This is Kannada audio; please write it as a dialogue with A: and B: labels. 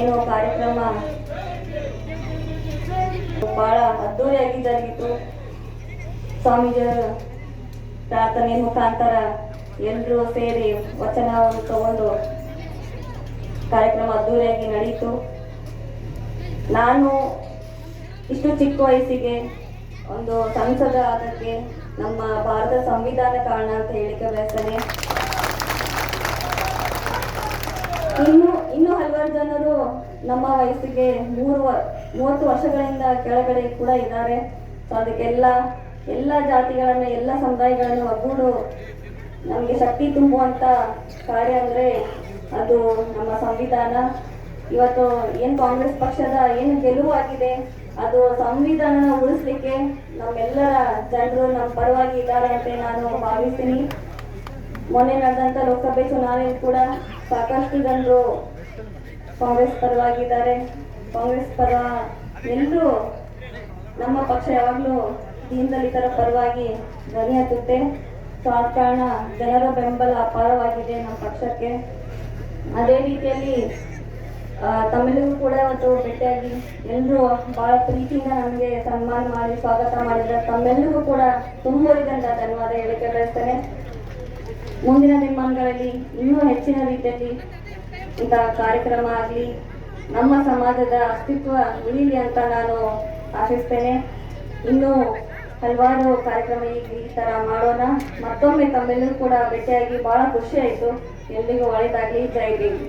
A: ಏನು ಕಾರ್ಯಕ್ರಮ. ಬಹಳ ಅದ್ದೂರಿಯಾಗಿ ಜರುಗಿತು ಸ್ವಾಮೀಜಿಯವರು ಪ್ರಾರ್ಥನೆ ಮುಖಾಂತರ ಎಲ್ಲರೂ ಸೇರಿ ವಚನವನ್ನು ತಗೊಂಡು ಕಾರ್ಯಕ್ರಮ ಅದ್ದೂರಿಯಾಗಿ ನಡೆಯಿತು. ನಾನು ಇಷ್ಟು ಚಿಕ್ಕ ವಯಸ್ಸಿಗೆ ಒಂದು ಸಂಸದ ಆದಕ್ಕೆ ನಮ್ಮ ಭಾರತ ಸಂವಿಧಾನ ಕಾರಣ ಅಂತ ಹೇಳಿಕೆ ಬಯಸ್ತೇನೆ. ಇನ್ನು ಇನ್ನು ಹಲವಾರು ಜನರು ನಮ್ಮ ವಯಸ್ಸಿಗೆ ಮೂರು ಮೂವತ್ತು ವರ್ಷಗಳಿಂದ ಕೆಳಗಡೆ ಕೂಡ ಇದ್ದಾರೆ. ಸೊ ಅದಕ್ಕೆಲ್ಲ ಎಲ್ಲ ಜಾತಿಗಳನ್ನು, ಎಲ್ಲ ಸಮುದಾಯಗಳನ್ನು ಒಗ್ಗೂಡು ನಮಗೆ ಶಕ್ತಿ ತುಂಬುವಂತ ಕಾರ್ಯ ಅಂದ್ರೆ ಅದು ನಮ್ಮ ಸಂವಿಧಾನ. ಇವತ್ತು ಏನು ಕಾಂಗ್ರೆಸ್ ಪಕ್ಷದ ಏನು ಗೆಲುವು ಆಗಿದೆ, ಅದು ಸಂವಿಧಾನನ ಉಳಿಸ್ಲಿಕ್ಕೆ ನಮ್ಮೆಲ್ಲರ ಜನರು ನಮ್ಮ ಪರವಾಗಿ ಇದ್ದಾರೆ ಅಂತ ನಾನು ಭಾವಿಸ್ತೀನಿ. ಮೊನ್ನೆ ನಡೆದಂತ ಲೋಕಸಭೆ ಚುನಾವಣೆ ಕೂಡ ಸಾಕಷ್ಟು ಜನರು ಕಾಂಗ್ರೆಸ್ ಪರವಾಗಿದ್ದಾರೆ. ಕಾಂಗ್ರೆಸ್ ಪರ ಎಲ್ಲರೂ ನಮ್ಮ ಪಕ್ಷ ಯಾವಾಗಲೂ ದೀನದಲಿತರ ಪರವಾಗಿ ಧ್ವನಿ ಹತ್ತುತ್ತೆ. ಸೊ ಆ ಕಾರಣ ಜನರ ಬೆಂಬಲ ಅಪಾರವಾಗಿದೆ ನಮ್ಮ ಪಕ್ಷಕ್ಕೆ. ಅದೇ ರೀತಿಯಲ್ಲಿ ತಮಿಳಿಗೂ ಕೂಡ ಇವತ್ತು ಭೇಟಿಯಾಗಿ ಎಲ್ಲರೂ ಬಹಳ ಪ್ರೀತಿಯಿಂದ ನಮಗೆ ಸನ್ಮಾನ ಮಾಡಿ ಸ್ವಾಗತ ಮಾಡಿದ್ದಾರೆ ತಮ್ಮೆಲ್ಲರಿಗೂ ಕೂಡ ತುಂಬ ಇದರಿಂದ ಧನ್ಯವಾದ ಹೇಳಿಕೆ ಬಯಸ್ತೇನೆ ಮುಂದಿನ ದಿನಮಾನಗಳಲ್ಲಿ ಇನ್ನೂ ಹೆಚ್ಚಿನ ರೀತಿಯಲ್ಲಿ ಇಂತಹ ಕಾರ್ಯಕ್ರಮ ಆಗಲಿ, ನಮ್ಮ ಸಮಾಜದ ಅಸ್ತಿತ್ವ ಉಳಿಲಿ ಅಂತ ನಾನು ಆಶಿಸ್ತೇನೆ. ಇನ್ನೂ ಹಲವಾರು ಕಾರ್ಯಕ್ರಮ ಈ ಥರ ಮಾಡೋಣ. ಮತ್ತೊಮ್ಮೆ ತಮ್ಮೆಲ್ಲರೂ ಕೂಡ ಭೇಟಿಯಾಗಿ ಬಹಳ ಖುಷಿ ಆಯಿತು. ಎಲ್ಲಿಗೂ ಒಳ್ಳೆಯದಾಗಲಿ ಜೈ ಭೀಮ್